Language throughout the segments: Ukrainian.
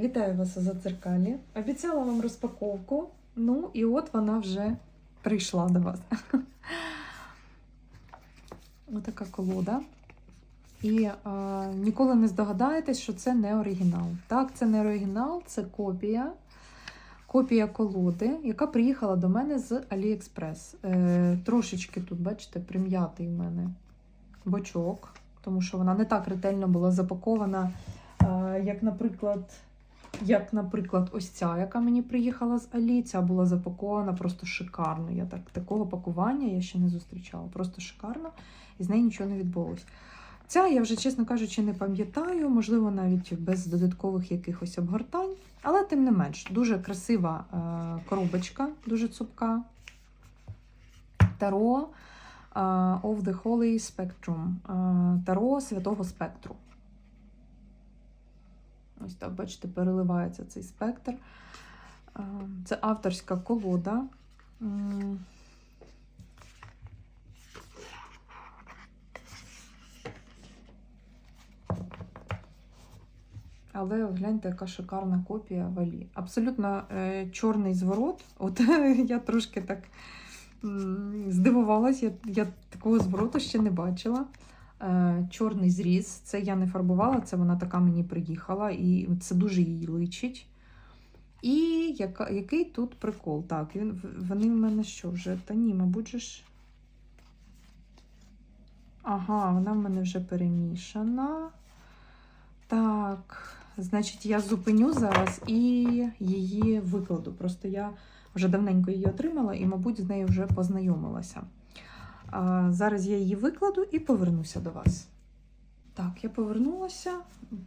Вітаю вас у Задзеркалі. Обіцяла вам розпаковку. Ну і от вона вже прийшла до вас. Отака колода. І е, ніколи не здогадаєтесь, що це не оригінал. Так, це не оригінал, це копія. Копія колоди, яка приїхала до мене з AliExpress. Е, трошечки тут, бачите, прим'ятий в мене бочок, тому що вона не так ретельно була запакована, е, як, наприклад, як, наприклад, ось ця, яка мені приїхала з Алі. Ця була запакована просто шикарно. Я так, такого пакування я ще не зустрічала. Просто шикарно, і з нею нічого не відбулося. Ця, я вже, чесно кажучи, не пам'ятаю, можливо, навіть без додаткових якихось обгортань. Але тим не менш, дуже красива е, коробочка, дуже цупка. Таро е, of the Holy Spectrum. Е, Таро святого спектру. Ось так, бачите, переливається цей спектр. Е, Це авторська колода. Але гляньте, яка шикарна копія валі. Абсолютно е, чорний зворот. От я трошки так здивувалась, я, я такого звороту ще не бачила. Е, чорний зріз. Це я не фарбувала, це вона така мені приїхала, і це дуже їй личить. І яка, який тут прикол? Так, він, вони в мене що вже? Та ні, мабуть ж. Ага, вона в мене вже перемішана. Так, значить, я зупиню зараз і її викладу. Просто я вже давненько її отримала і, мабуть, з нею вже познайомилася. Зараз я її викладу і повернуся до вас. Так, я повернулася,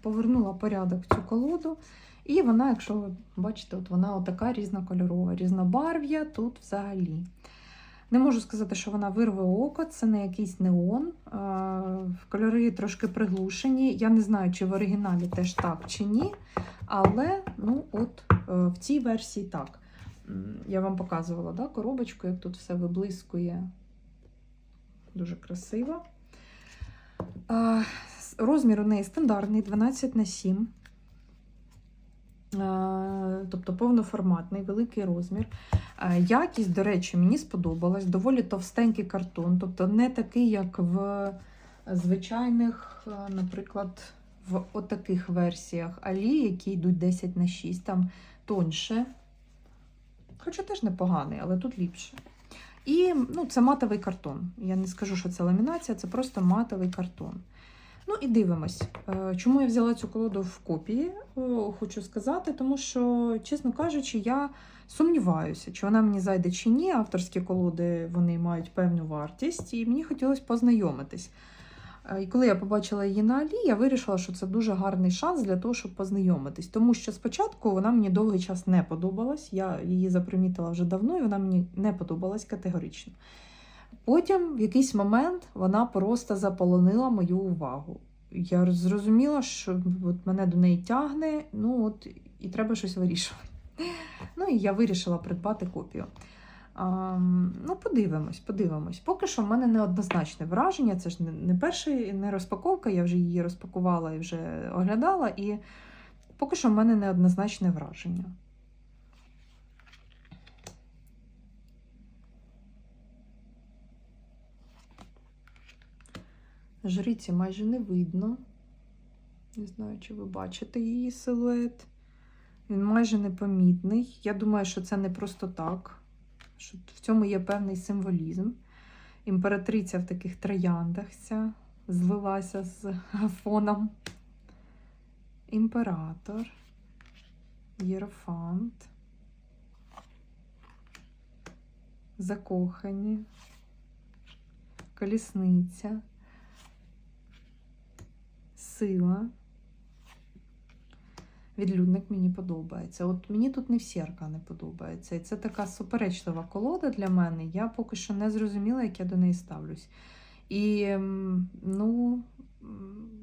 повернула порядок цю колоду. І вона, якщо ви бачите, от вона отака різнокольорова, різнобарв'я тут взагалі. Не можу сказати, що вона вирве око, це не якийсь неон. Кольори трошки приглушені. Я не знаю, чи в оригіналі теж так, чи ні. Але ну, от е, в цій версії так. Я вам показувала да, коробочку, як тут все виблискує. Дуже красиво. Розмір у неї стандартний 12 на 7. Е, Тобто повноформатний, великий розмір. Якість, до речі, мені сподобалась. Доволі товстенький картон, тобто не такий, як в звичайних, наприклад, в отаких версіях Алі, які йдуть 10 на 6, там тоньше. Хоча теж непоганий, але тут ліпше. І ну, це матовий картон. Я не скажу, що це ламінація, це просто матовий картон. Ну і дивимось. Е, Чому я взяла цю колоду в копії, е, хочу сказати, тому що, чесно кажучи, я сумніваюся, чи вона мені зайде чи ні. Авторські колоди вони мають певну вартість, і мені хотілося познайомитись. Е, І коли я побачила її на Алі, я вирішила, що це дуже гарний шанс для того, щоб познайомитись. Тому що спочатку вона мені довгий час не подобалась. Я її запримітила вже давно, і вона мені не подобалась категорично. Потім, в якийсь момент, вона просто заполонила мою увагу. Я зрозуміла, що от мене до неї тягне, ну от і треба щось вирішувати. Ну і я вирішила придбати копію. Ну, подивимось, подивимось. Поки що в мене неоднозначне враження. Це ж не перша не розпаковка, я вже її розпакувала і вже оглядала, і поки що в мене неоднозначне враження. Жриці майже не видно. Не знаю, чи ви бачите її силует. Він майже непомітний. Я думаю, що це не просто так. Що в цьому є певний символізм. Імператриця в таких трояндах ця злилася з фоном. Імператор, Єрофант, закохані, колісниця, сила. Відлюдник мені подобається. От мені тут не всі аркани подобаються. І це така суперечлива колода для мене. Я поки що не зрозуміла, як я до неї ставлюсь. І ну,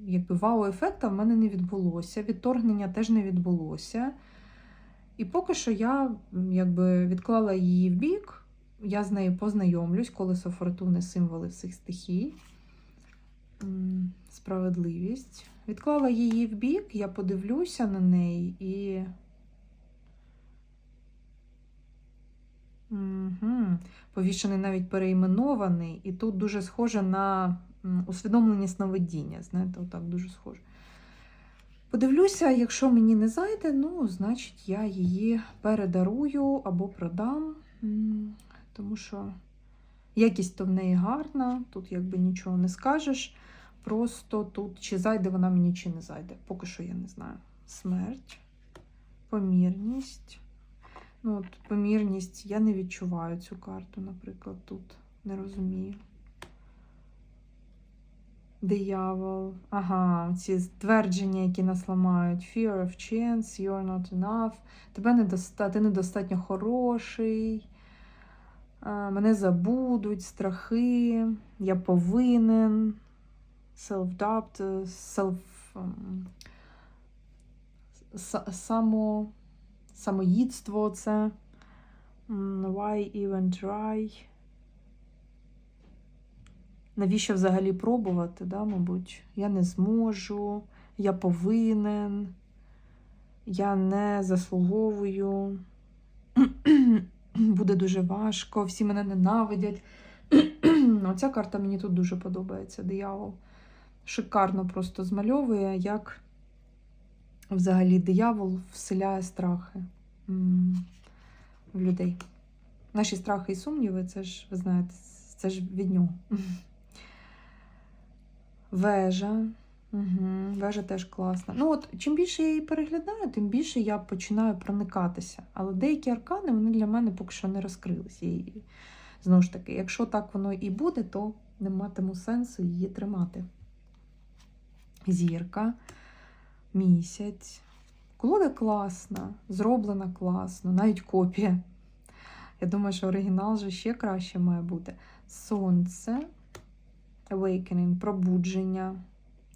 якби вау-ефекта в мене не відбулося. Відторгнення теж не відбулося. І поки що я якби відклала її в бік. Я з нею познайомлюсь, колесо фортуни, символи всіх стихій. Справедливість, Відклала її в бік, я подивлюся на неї і. Угу. Повішений навіть переіменований, і тут дуже схоже на усвідомлення сновидіння. Знаєте, отак дуже схоже. Подивлюся, якщо мені не зайде, ну, значить, я її передарую або продам, тому що якість то в неї гарна, тут якби нічого не скажеш. Просто тут чи зайде вона мені, чи не зайде. Поки що я не знаю. Смерть, помірність. Ну, от помірність, я не відчуваю цю карту, наприклад, тут. Не розумію. Диявол. Ага, ці твердження, які нас ламають. Fear of chance, you're not enough. Тебе недоста... Ти недостатньо хороший. Мене забудуть, страхи. Я повинен. Self-doubt, self... ем, само... самоїдство це. Why even try? Навіщо взагалі пробувати, да, мабуть? Я не зможу, я повинен, я не заслуговую. Буде дуже важко, всі мене ненавидять. Оця карта мені тут дуже подобається, диявол. Шикарно просто змальовує, як взагалі диявол вселяє страхи в людей. Наші страхи і сумніви, це ж, ви знаєте, це ж від нього. Вежа. Угу, вежа теж класна. Ну, от, чим більше я її переглядаю, тим більше я починаю проникатися. Але деякі аркани вони для мене поки що не розкрилися. І, знову ж таки, якщо так воно і буде, то не матиму сенсу її тримати. Зірка, місяць. Колода класна, зроблена класно, навіть копія. Я думаю, що оригінал же ще краще має бути. Сонце, awakening, пробудження.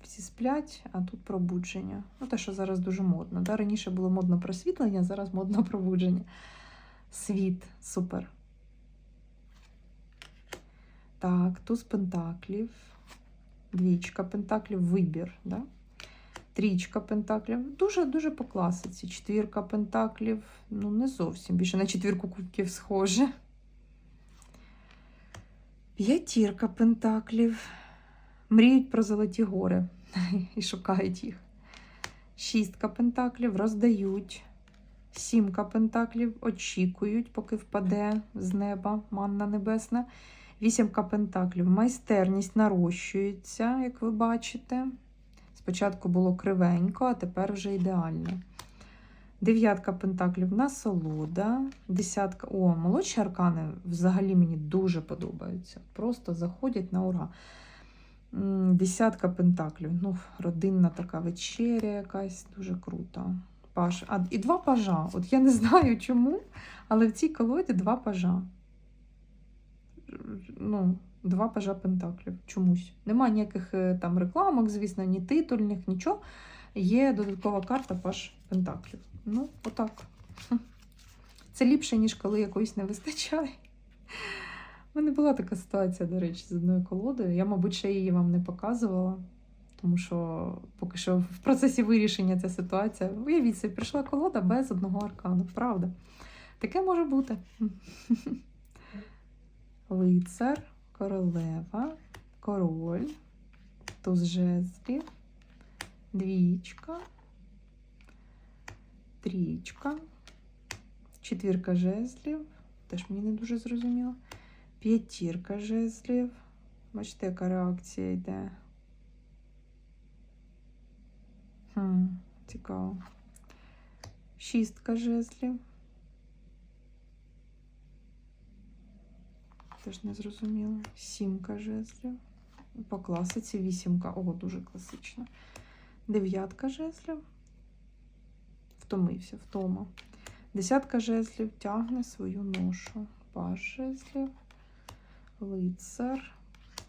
Всі сплять, а тут пробудження. Ну, те, що зараз дуже модно. Да? Раніше було модно просвітлення, зараз модно пробудження. Світ, супер. Так, туз пентаклів, двічка пентаклів, вибір. Да? Трічка пентаклів. Дуже-дуже по класиці. Четвірка пентаклів. Ну, не зовсім. Більше на четвірку кубків схоже. П'ятірка пентаклів. Мріють про золоті гори і шукають їх. Шістка пентаклів роздають. Сімка пентаклів очікують, поки впаде з неба манна небесна. Вісімка пентаклів. Майстерність нарощується, як ви бачите. Спочатку було кривенько, а тепер вже ідеально. Дев'ятка пентаклів насолода. Десятка. О, молодші аркани взагалі мені дуже подобаються. Просто заходять на ура. Десятка пентаклів. Ну, родинна така вечеря якась, дуже крута. Паж. А, і два пажа. От я не знаю чому, але в цій колоді два пажа. Ну, два пажа пентаклів. Чомусь. Нема ніяких е, там рекламок, звісно, ні титульних, нічого. Є додаткова карта паж пентаклів. Ну, отак. Це ліпше, ніж коли якоїсь не вистачає. У мене була така ситуація, до речі, з одною колодою. Я, мабуть, ще її вам не показувала, тому що поки що в процесі вирішення ця ситуація. Уявіть собі, прийшла колода без одного аркану. Правда. Таке може бути. Лицар, королева, король, туз жезлів, двічка, трічка, четвірка жезлів. Теж мені не дуже зрозуміло. П'ятірка жезлів. Бачите, яка реакція йде. Хм, цікаво. Шістка жезлів. Теж не зрозуміло. Сімка жезлів. По класиці вісімка. О, дуже класична. Дев'ятка жезлів. Втомився, втома. Десятка жезлів тягне свою ношу. Паж жезлів, лицар,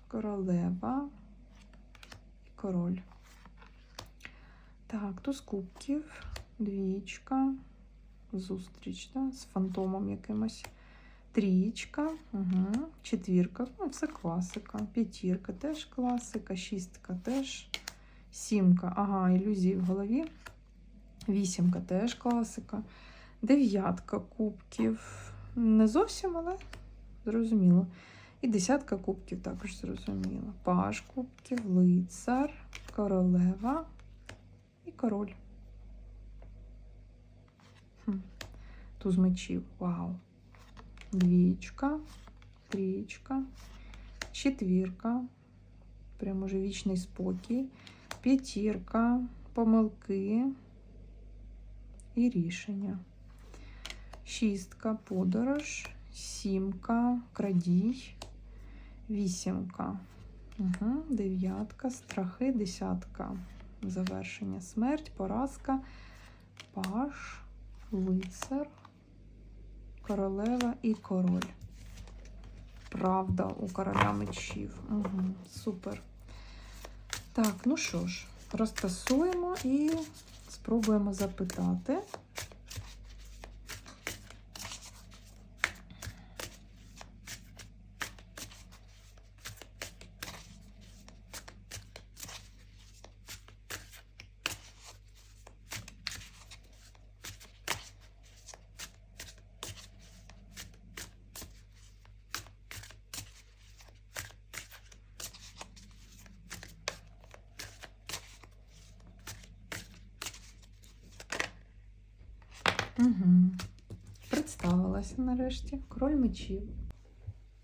королева і король. Так, туз кубків, двічка, зустріч да, з фантомом якимось. Трієчка, угу. четвірка, ну це класика. П'ятірка теж класика, шістка теж, Сімка, ага, ілюзії в голові. Вісімка теж класика. Дев'ятка кубків. Не зовсім, але зрозуміло. І десятка кубків також зрозуміло. Паш кубків, лицар, королева і король. Хм. Туз мечів. Вау. Двічка, трічка, четвірка. Прям уже вічний спокій. П'ятірка, помилки і рішення. Шістка, подорож, сімка, крадій, вісімка, угу, дев'ятка, страхи, десятка. Завершення. Смерть, поразка, паш, лицар, королева і король. Правда у короля мечів. Угу, супер. Так, ну що ж, розтасуємо і спробуємо запитати. Угу. Представилася нарешті. Король мечів.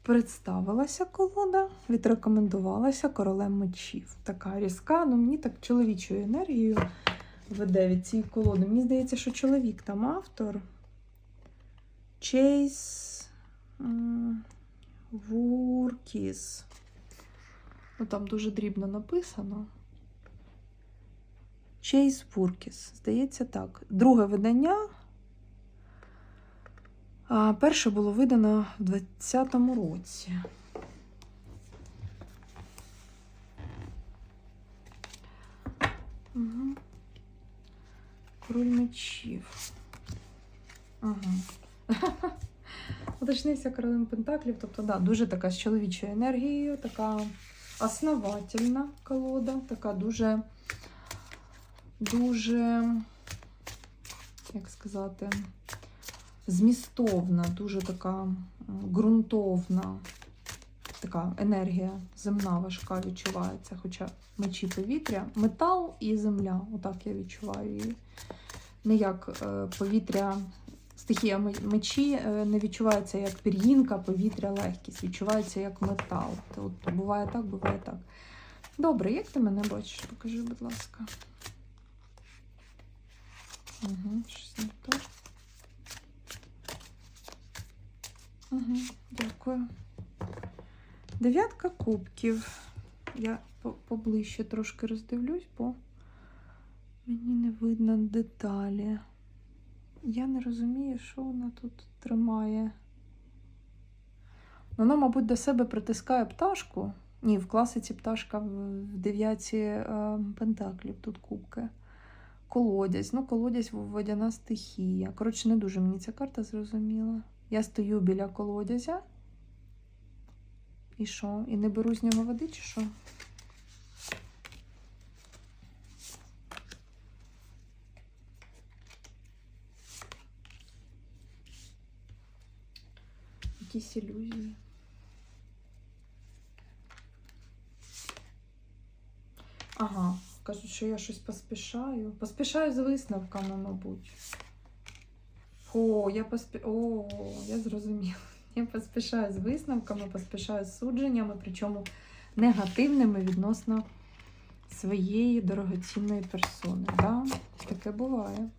Представилася колода, відрекомендувалася королем мечів. Така різка, ну мені так чоловічою енергією веде від цієї колоди. Мені здається, що чоловік там автор. Чейз Вуркіс. Ну, там дуже дрібно написано. Чейз Вуркіс. Здається, так. Друге видання. Перше було видано в 20-му році. Угу. Король мечів. Ага. Уточнився королем Пентаклів. Тобто, да, дуже така з чоловічою енергією, така основательна колода, така дуже, дуже, як сказати, змістовна, дуже така ґрунтовна, така енергія земна важка відчувається. Хоча мечі повітря, метал і земля. Отак я відчуваю її. Не як е, повітря, стихія мечі е, не відчувається як пір'їнка, повітря, легкість. Відчувається як метал. От буває так, буває так. Добре, як ти мене бачиш? Покажи, будь ласка. Угу, щось не то. Угу, дякую. Дев'ятка кубків. Я поближче трошки роздивлюсь, бо мені не видно деталі. Я не розумію, що вона тут тримає. Вона, мабуть, до себе притискає пташку. Ні, в класиці пташка в дев'ятці е, пентаклів, тут кубки. Колодязь. Ну, колодязь водяна стихія. Коротше, не дуже мені ця карта зрозуміла. Я стою біля колодязя. І що? І не беру з нього води, чи що? Якісь ілюзії. Ага, кажуть, що я щось поспішаю. Поспішаю з висновками, мабуть. О, я поспі... О, я зрозуміла. Я поспішаю з висновками, поспішаю з судженнями, причому негативними відносно своєї дорогоцінної персони. Да? Таке буває.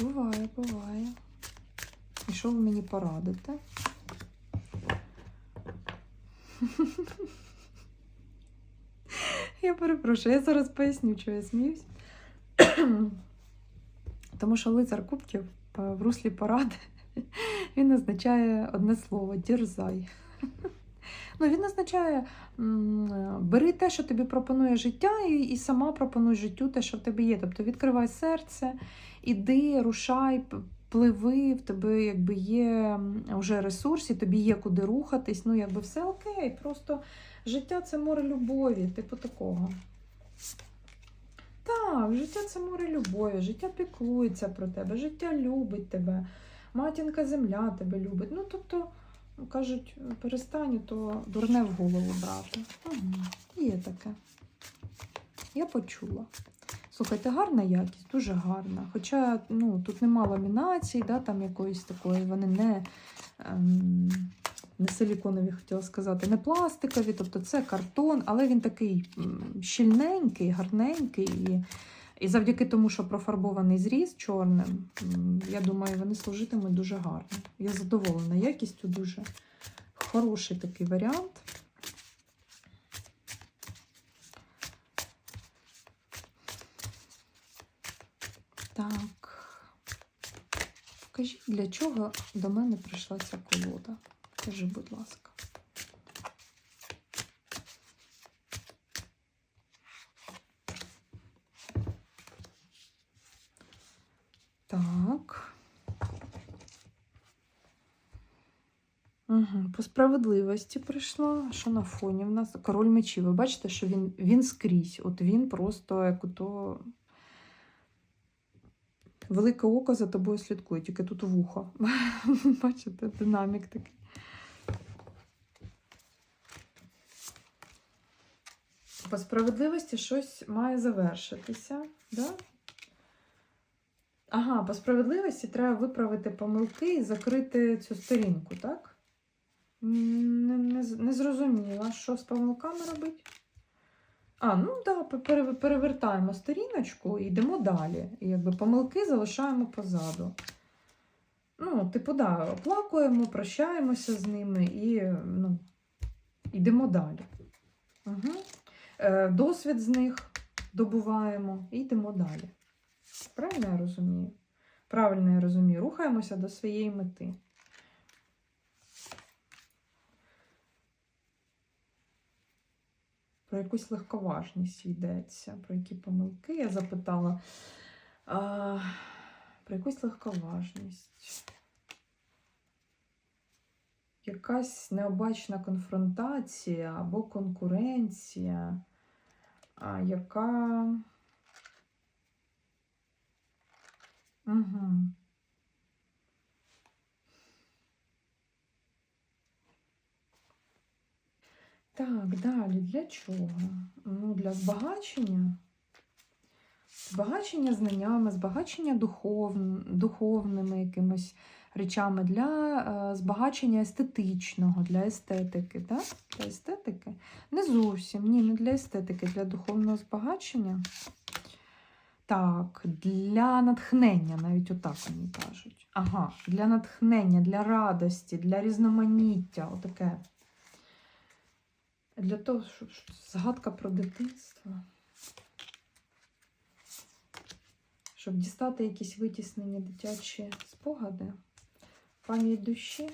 Буває, буває. І що ви мені порадите? Я перепрошую, я зараз поясню, що я сміюсь. Тому що лицар кубків е, в руслі поради він означає одне слово дірзай. Ну, він означає бери те, що тобі пропонує життя, і, і сама пропонуй життю те, що в тебе є. Тобто відкривай серце, іди, рушай, пливи, в тебе якби є вже ресурс, тобі є куди рухатись. Ну, якби все окей. Просто життя це море любові, типу такого. Так, життя це море любові, життя піклується про тебе, життя любить тебе, матінка земля тебе любить. Ну, тобто, кажуть, перестань то дурне в голову брати. Угу. Є таке. Я почула. Слухайте, гарна якість, дуже гарна. Хоча ну, тут нема ламінації, да, там якоїсь такої, вони не, ем, не силіконові, хотіла сказати, не пластикові, тобто це картон, але він такий щільненький, гарненький. І, і завдяки тому, що профарбований зріз чорним, я думаю, вони служитимуть дуже гарно. Я задоволена якістю дуже хороший такий варіант. Так. Скажіть, для чого до мене прийшла ця колода? Скажи, будь ласка. Так. Угу. По справедливості прийшла. Що на фоні в нас? Король мечів. Ви бачите, що він, він скрізь. От він просто як ото Велике око за тобою слідкує, тільки тут вухо. Бачите, динамік такий. По справедливості щось має завершитися. Да? Ага, по справедливості треба виправити помилки і закрити цю сторінку, так? Не, не, не зрозуміла, що з помилками робити. А, ну так, да, перевертаємо сторіночку і йдемо далі. І якби помилки залишаємо позаду. Ну, типу, да, оплакуємо, прощаємося з ними і ну, йдемо далі. Угу. Е, досвід з них добуваємо і йдемо далі. Правильно я розумію? Правильно я розумію. Рухаємося до своєї мети. Про якусь легковажність йдеться, про які помилки. Я запитала а, про якусь легковажність. Якась необачна конфронтація або конкуренція, яка. Угу. Так, далі для чого? Ну, для збагачення. Збагачення знаннями, збагачення духов... духовними якимось речами, для е, збагачення естетичного, для естетики. Так? Для естетики? Не зовсім, ні, не для естетики, для духовного збагачення. Так, для натхнення, навіть отак вони кажуть. Ага, для натхнення, для радості, для різноманіття. Отаке. Для того, щоб згадка про дитинство. Щоб дістати якісь витіснені дитячі спогади. Пам'ять душі.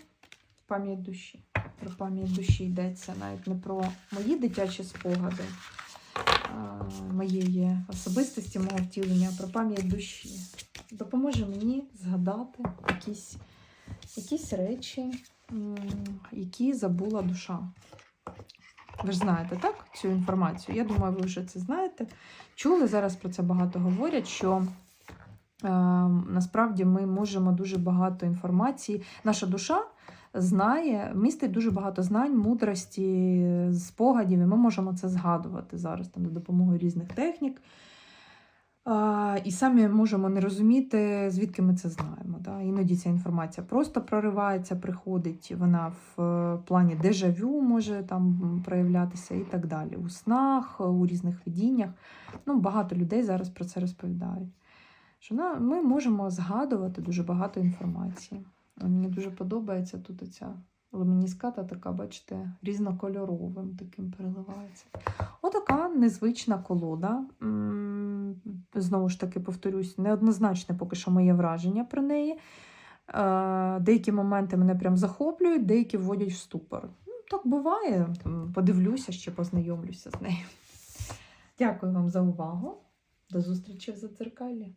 Пам'ять душі. Про пам'ять душі йдеться навіть не про мої дитячі спогади моєї особистості, мого втілення, а про пам'ять душі. Допоможе мені згадати якісь, якісь речі, які забула душа. Ви ж знаєте, так, цю інформацію? Я думаю, ви вже це знаєте. Чули, зараз про це багато говорять, що насправді ми можемо дуже багато інформації. Наша душа знає, містить дуже багато знань, мудрості, спогадів, і ми можемо це згадувати зараз там, за допомогою різних технік. І самі можемо не розуміти, звідки ми це знаємо. Да? Іноді ця інформація просто проривається, приходить, вона в е, плані дежавю може там проявлятися і так далі. У снах, у різних видіннях. Ну, багато людей зараз про це розповідають. Що ми можемо згадувати дуже багато інформації. Мені дуже подобається тут оця лемініската така, бачите, різнокольоровим таким переливається. Отака незвична колода. Знову ж таки, повторюсь, неоднозначне поки що моє враження про неї. Е, Деякі моменти мене прям захоплюють, деякі вводять в ступор. Ну, Так буває. Подивлюся, ще познайомлюся з нею. Дякую вам за увагу. До зустрічі в Задзеркалі.